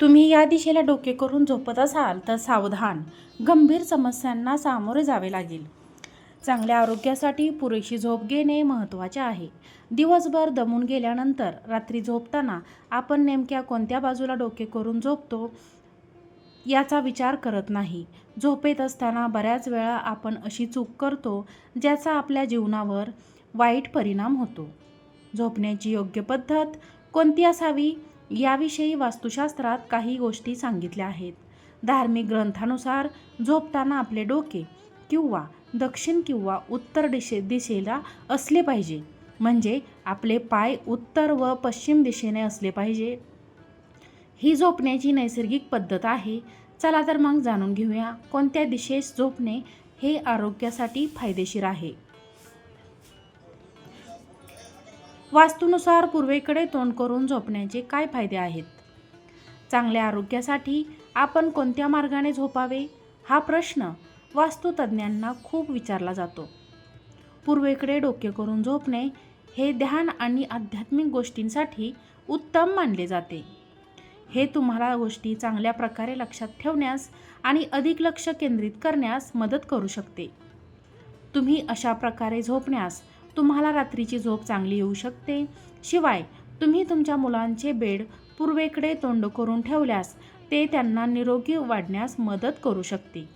तुम्ही या दिशेला डोके करून झोपत असाल तर सावधान. गंभीर समस्यांना सामोरे जावे लागेल. चांगल्या आरोग्यासाठी पुरेशी झोप घेणे महत्त्वाचे आहे. दिवसभर दमून गेल्यानंतर रात्री झोपताना आपण नेमक्या कोणत्या बाजूला डोके करून झोपतो याचा विचार करत नाही. झोपेत असताना बऱ्याच वेळा आपण अशी चूक करतो ज्याचा आपल्या जीवनावर वाईट परिणाम होतो. झोपण्याची योग्य पद्धत कोणती असावी? याविषयी वास्तुशास्त्रात काही गोष्टी सांगितल्या आहेत. धार्मिक ग्रंथानुसार झोपताना आपले डोके किंवा दक्षिण किंवा उत्तर दिशे दिशेला असले पाहिजे. म्हणजे आपले पाय उत्तर व पश्चिम दिशेने असले पाहिजे. ही झोपण्याची नैसर्गिक पद्धत आहे. चला तर मग जाणून घेऊया कोणत्या दिशेस झोपणे हे आरोग्यासाठी फायदेशीर आहे. वास्तूनुसार पूर्वेकडे तोंड करून झोपण्याचे काय फायदे आहेत? चांगल्या आरोग्यासाठी आपण कोणत्या मार्गाने झोपावे? हा प्रश्न वास्तुतज्ज्ञांना खूप विचारला जातो. पूर्वेकडे डोके करून झोपणे हे ध्यान आणि आध्यात्मिक गोष्टींसाठी उत्तम मानले जाते. हे तुम्हाला गोष्टी चांगल्या प्रकारे लक्षात ठेवण्यास आणि अधिक लक्ष केंद्रित करण्यास मदत करू शकते. तुम्ही अशा प्रकारे झोपण्यास तुम्हाला रात्रीची झोप चांगली येऊ शकते. शिवाय तुम्ही तुमच्या मुलांचे बेड पूर्वेकडे तोंड करून ठेवल्यास ते त्यांना निरोगी वाढण्यास मदत करू शकते.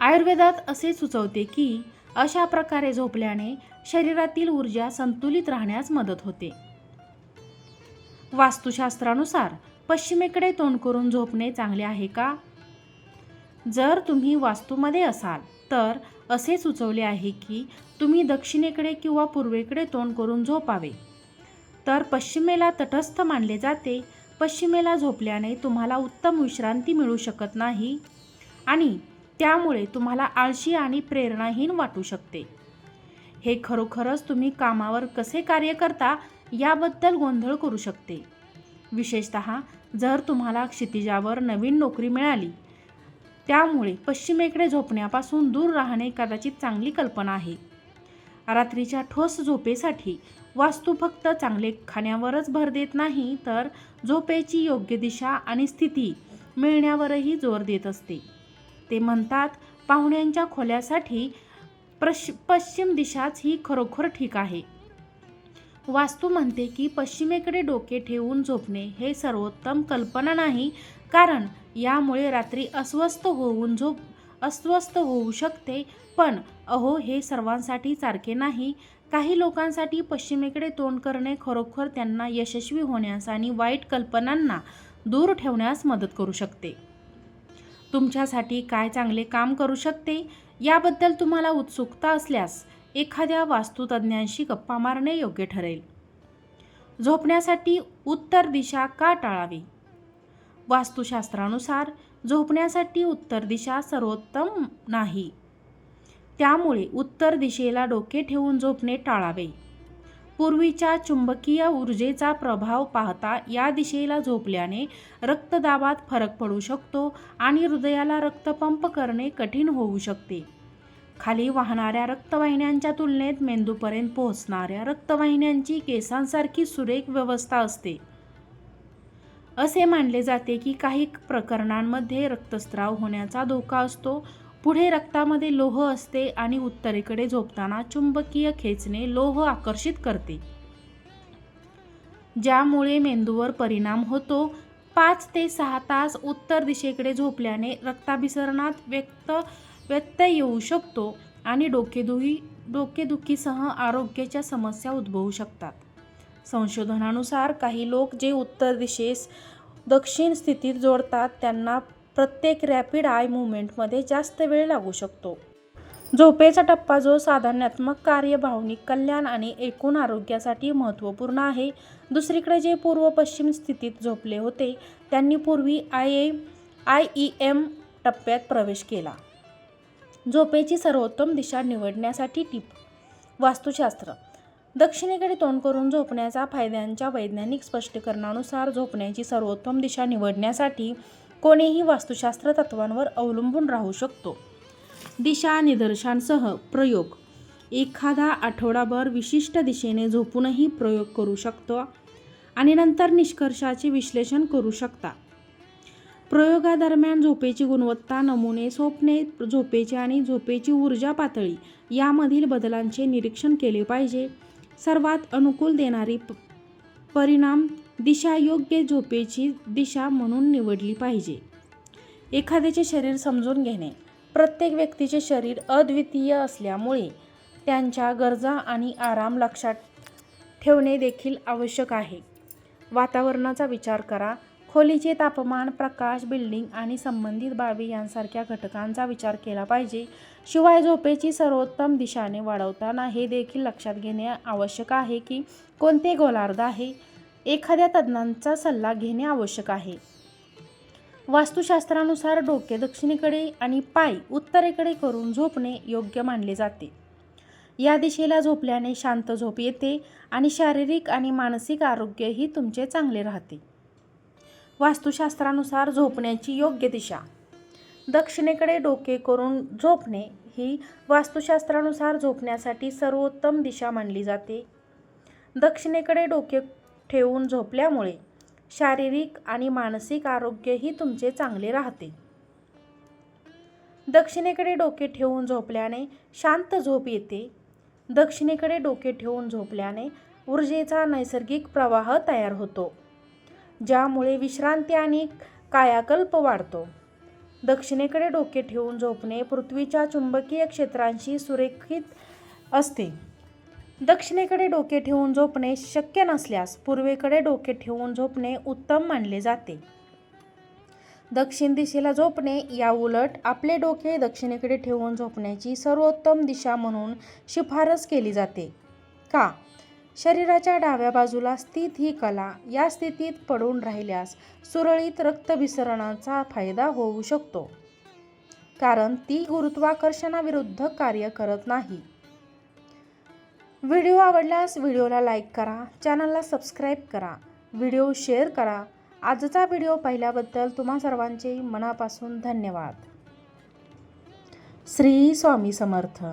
आयुर्वेदात असे सुचवते की अशा प्रकारे झोपल्याने शरीरातील ऊर्जा संतुलित राहण्यास मदत होते. वास्तुशास्त्रानुसार पश्चिमेकडे तोंड करून झोपणे चांगले आहे का? जर तुम्ही वास्तूमध्ये असाल तर असे सुचवले आहे की तुम्ही दक्षिणेकडे किंवा पूर्वेकडे तोंड करून झोपावे. तर पश्चिमेला तटस्थ मानले जाते. पश्चिमेला झोपल्याने तुम्हाला उत्तम विश्रांती मिळू शकत नाही आणि त्यामुळे तुम्हाला आळशी आणि प्रेरणाहीन वाटू शकते. हे खरोखरच तुम्ही कामावर कसे कार्य करता याबद्दल गोंधळ करू शकते. विशेषत जर तुम्हाला क्षितिजावर नवीन नोकरी मिळाली त्यामुळे पश्चिमेकडे झोपण्यापासून दूर राहणे कदाचित चांगली कल्पना आहे. रात्रीच्या ठोस झोपेसाठी वास्तू फक्त चांगले खाण्यावरच भर देत नाही तर झोपेची योग्य दिशा आणि स्थिती मिळण्यावरही जोर देत असते. ते म्हणतात पाहुण्यांच्या खोल्यासाठी प्रश पश्चिम दिशाच ही खरोखर ठीक आहे. वास्तू म्हणते की पश्चिमेकडे डोके ठेवून झोपणे हे सर्वोत्तम कल्पना नाही कारण यामुळे रात्री अस्वस्थ होऊन झोप अस्वस्थ होऊ शकते. पण अहो हे सर्वांसाठी सारखे नाही. काही लोकांसाठी पश्चिमेकडे तोंड करणे खरोखर त्यांना यशस्वी होण्यास आणि वाईट कल्पनांना दूर ठेवण्यास मदत करू शकते. तुमच्यासाठी काय चांगले काम करू शकते? याबद्दल तुम्हाला उत्सुकता असल्यास एखाद्या वास्तुतज्ञांशी गप्पा मारणे योग्य ठरेल. झोपण्यासाठी उत्तर दिशा का टाळावी? वास्तुशास्त्रानुसार झोपण्यासाठी उत्तर दिशा सर्वोत्तम नाही. त्यामुळे उत्तर दिशेला डोके ठेवून झोपणे टाळावे. पूर्वीच्या चुंबकीय ऊर्जेचा प्रभाव पाहता या दिशेला झोपल्याने रक्तदाबात फरक पडू शकतो आणि हृदयाला रक्तपंप करणे कठीण होऊ शकते. खाली वाहणाऱ्या रक्तवाहिन्यांच्या तुलनेत मेंदूपर्यंत पोहोचणाऱ्या रक्तवाहिन्यांची केसांसारखी सुरेख व्यवस्था असते. असे मानले जाते की काही प्रकरणांमध्ये रक्तस्राव होण्याचा धोका असतो. पुढे रक्तामध्ये लोह असते आणि उत्तरेकडे झोपताना चुंबकीय खेचणे लोह आकर्षित करते. ज्यामुळे मेंदूवर परिणाम होतो. पाच ते सहा तास उत्तर दिशेकडे झोपल्याने रक्ताभिसरणात व्यक्त व्यत्यय येऊ शकतो आणि डोकेदुखी डोकेदुखीसह आरोग्याच्या समस्या उद्भवू शकतात. संशोधनानुसार काही लोक जे उत्तर दिशेस दक्षिण स्थितीत जोडतात त्यांना प्रत्येक रॅपिड आय मुवमेंटमध्ये जास्त वेळ लागू शकतो. झोपेचा टप्पा जो साधारणात्मक कार्य भावनिक कल्याण आणि एकूण आरोग्यासाठी महत्त्वपूर्ण आहे. दुसरीकडे जे पूर्व पश्चिम स्थितीत झोपले होते त्यांनी पूर्वी I A I E M टप्प्यात प्रवेश केला. झोपेची सर्वोत्तम दिशा निवडण्यासाठी टिप वास्तुशास्त्र. दक्षिणेकडे तोंड करून झोपण्याचा फायद्यांच्या वैज्ञानिक स्पष्टीकरणानुसार झोपण्याची सर्वोत्तम दिशा निवडण्यासाठी कोणीही वास्तुशास्त्र तत्वांवर अवलंबून राहू शकतो. दिशा निदर्शांसह प्रयोग. एखादा आठवडाभर विशिष्ट दिशेने झोपूनही प्रयोग करू शकतो आणि नंतर निष्कर्षाचे विश्लेषण करू शकता. प्रयोगादरम्यान झोपेची गुणवत्ता नमुने स्वप्ने झोपेची आणि झोपेची ऊर्जा पातळी यामधील बदलांचे निरीक्षण केले पाहिजे. सर्वात अनुकूल देणारी प- परिणाम दिशा योग्य झोपेची दिशा म्हणून निवडली पाहिजे. एखाद्याचे शरीर समजून घेणे. प्रत्येक व्यक्तीचे शरीर अद्वितीय असल्यामुळे त्यांच्या गरजा आणि आराम लक्षात ठेवणे देखील आवश्यक आहे. वातावरणाचा विचार करा. खोलीचे तापमान प्रकाश बिल्डिंग आणि संबंधित बाबी यांसारख्या घटकांचा विचार केला पाहिजे. शिवाय झोपेची सर्वोत्तम दिशाने वाढवताना हे देखील लक्षात घेणे आवश्यक आहे की कोणते गोलार्ध आहे. एखाद्या तज्ज्ञांचा सल्ला घेणे आवश्यक आहे. वास्तुशास्त्रानुसार डोके दक्षिणेकडे आणि पाय उत्तरेकडे करून झोपणे योग्य मानले जाते. या दिशेला झोपल्याने शांत झोप येते आणि शारीरिक आणि मानसिक आरोग्यही तुमचे चांगले राहते. वास्तुशास्त्रानुसार झोपण्याची योग्य दिशा. दक्षिणेकडे डोके करून झोपणे ही वास्तुशास्त्रानुसार झोपण्यासाठी सर्वोत्तम दिशा मानली जाते. दक्षिणेकडे डोके ठेवून झोपल्यामुळे शारीरिक आणि मानसिक आरोग्यही तुमचे चांगले राहते. दक्षिणेकडे डोके ठेवून झोपल्याने शांत झोप येते. दक्षिणेकडे डोके ठेवून झोपल्याने ऊर्जेचा नैसर्गिक प्रवाह तयार होतो. ज्यामुळे विश्रांती आणि कायाकल्प वाढतो. दक्षिणेकडे डोके ठेवून झोपणे पृथ्वीच्या चुंबकीय क्षेत्रांशी सुरेखित असते. दक्षिणेकडे डोके ठेवून झोपणे शक्य नसल्यास पूर्वेकडे डोके ठेवून झोपणे उत्तम मानले जाते. दक्षिण दिशेला झोपणे या उलट आपले डोके दक्षिणेकडे ठेवून झोपण्याची सर्वोत्तम दिशा म्हणून शिफारस केली जाते. का? शरीराच्या डाव्या बाजूला स्थित ही कला या स्थितीत पडून राहिल्यास सुरळीत रक्तभिसरणाचा फायदा होऊ शकतो. कारण ती गुरुत्वाकर्षणाविरुद्ध कार्य करत नाही. व्हिडिओ आवडल्यास व्हिडिओला लाईक करा चॅनलला सबस्क्राईब करा व्हिडिओ शेअर करा. आजचा व्हिडिओ पाहिल्याबद्दल तुम्हा सर्वांचे मनापासून धन्यवाद. श्री स्वामी समर्थ.